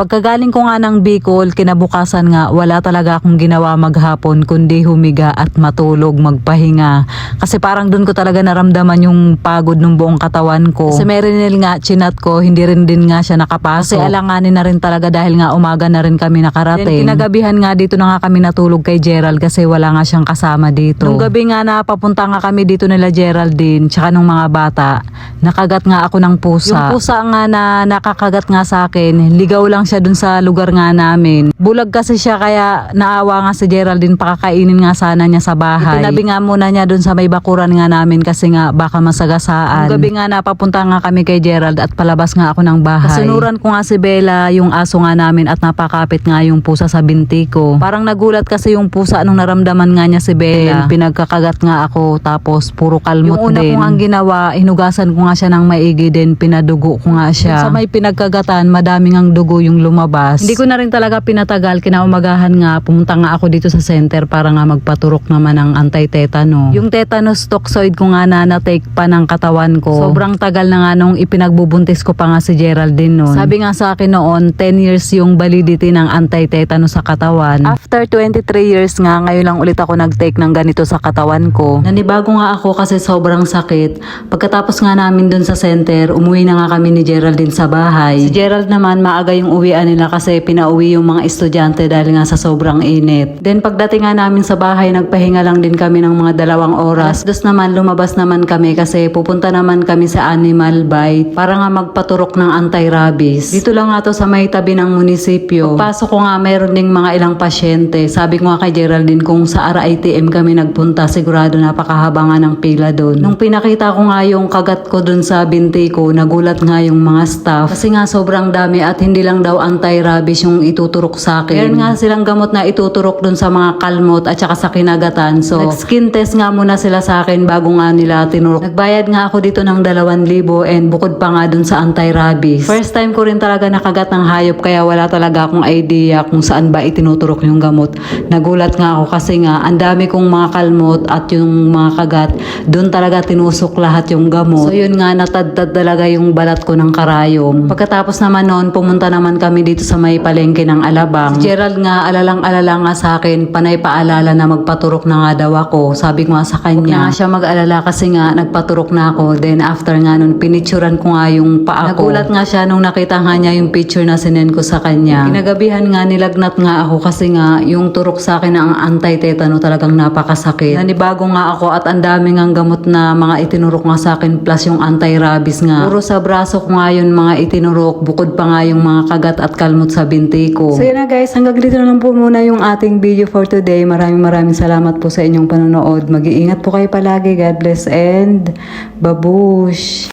Pagkagaling ko nga ng Bicol, kinabukasan nga wala talaga akong ginawa maghapon kundi humiga at matulog, magpahinga. Kasi parang doon ko talaga naramdaman yung pagod ng buong katawan ko. Kasi Merinil nga, chinat ko, hindi rin din nga siya nakapasok. Kasi alanganin na rin talaga dahil nga umaga na rin kami nakarating. Then, kinagabihan nga dito na nga kami natulog kay Gerald kasi wala nga siyang kasama dito. Nung gabi nga na papunta nga kami dito nila Geraldine tsaka nung mga bata, nakagat nga ako ng pusa. Yung pusa nga na nakakagat nga sa akin, ligaw lang siya dun sa lugar nga namin. Bulag kasi siya kaya naawa nga si Geraldine pakakainin nga sana niya sa bahay. Itinabi nga muna niya dun sa may bakuran nga namin kasi nga baka masagasaan. Yung gabi nga napapunta nga kami kay Gerald at palabas nga ako ng bahay. Kasunuran ko nga si Bella yung aso nga namin at napakapit nga yung pusa sa binti ko. Parang nagulat kasi yung pusa nung naramdaman nga niya si Bella. Pinagkakagat nga ako tapos puro kalmot Yung una din. kong ang ginawa, hinugasan ko nga siya ng maigi din, pinadugo ko nga siya. Sa may pinagkagatan, madaming ang dugo yung lumabas. Hindi ko na rin talaga pinatagal, kinaumagahan nga, pumunta nga ako dito sa center para nga magpaturok naman ng anti-tetano. Yung tetanus toxoid ko nga na na-take pa ng katawan ko. Sobrang tagal na nga nung ipinagbubuntis ko pa nga si Geraldine noon. Sabi nga sa akin noon, 10 years yung validity ng anti-tetanus sa katawan. After 23 years nga, ngayon lang ulit ako nag-take ng ganito sa katawan ko. Nanibago nga ako kasi sobrang sakit. Pagkatapos nga namin dun sa center, umuwi na nga kami ni Geraldine sa bahay. Si Gerald naman, maaga yung uwian nila kasi pinauwi yung mga estudyante dahil nga sa sobrang init. Then pagdating nga namin sa bahay, nagpahinga lang din kami ng mga dalawang oras. Dos naman, lumabas naman kami kasi pupunta naman kami sa Animal Bite para nga magpaturok ng anti-rabies. Dito lang nga to sa may tabi ng munisipyo. Pagpasok ko nga, meron ding mga ilang pasyente. Sabi ko nga kay Geraldine kung sa RITM kami nagpunta, sigurado napakahaba nga ng pila doon. Nung pinakita ko nga yung kagat ko doon sa binti ko, nagulat nga yung mga staff. Kasi nga sobrang dami at hindi lang daw anti-rabies yung ituturok sa akin. Meron nga silang gamot na ituturok doon sa mga kalmot at saka sa kinagatan. So, nag-skin test nga muna sila sa akin bago nga nila tinurok. Nagbayad nga ako dito ng 2,000 and bukod pa nga doon sa anti-rabies. First time ko rin talaga nakagat ng hayop kaya wala talaga akong idea kung saan ba itinuturok yung gamot. Nagulat nga ako kasi nga ang dami kong mga kalmot at yung mga kagat, doon talaga tinusok lahat yung gamot. So yun nga, natadtad talaga yung balat ko ng karayom. Pagkatapos naman noon, pumunta naman kami dito sa may palengke ng Alabang. Si Gerald nga, alalang-alala nga sa akin, panay paalala na magpaturok na nga daw ako. Sabi ko nga sa kanya, Huwag na nga siya mag-alala kasi nga nagpaturok na ako. Then after nga nun, pinicturan ko nga yung paa ko. Nagulat nga siya nung nakita nga niya yung picture na sinend ko sa kanya. Kinagabihan nga, nilagnat nga ako kasi nga yung turok sa akin ng anti-tetano talagang napakasakit. Nanibago nga ako at ang daming ang gamot na mga itinurok nga sa akin plus yung anti-rabies nga. Puro sa braso ko nga yun mga itinurok bukod pa nga yung mga kagat at kalmot sa binti ko. So yun na guys, hanggang dito na lang po muna yung ating video for today. Maraming maraming salamat po sa inyong panonood. Mag-iingat po kayo palagi. God bless and babush!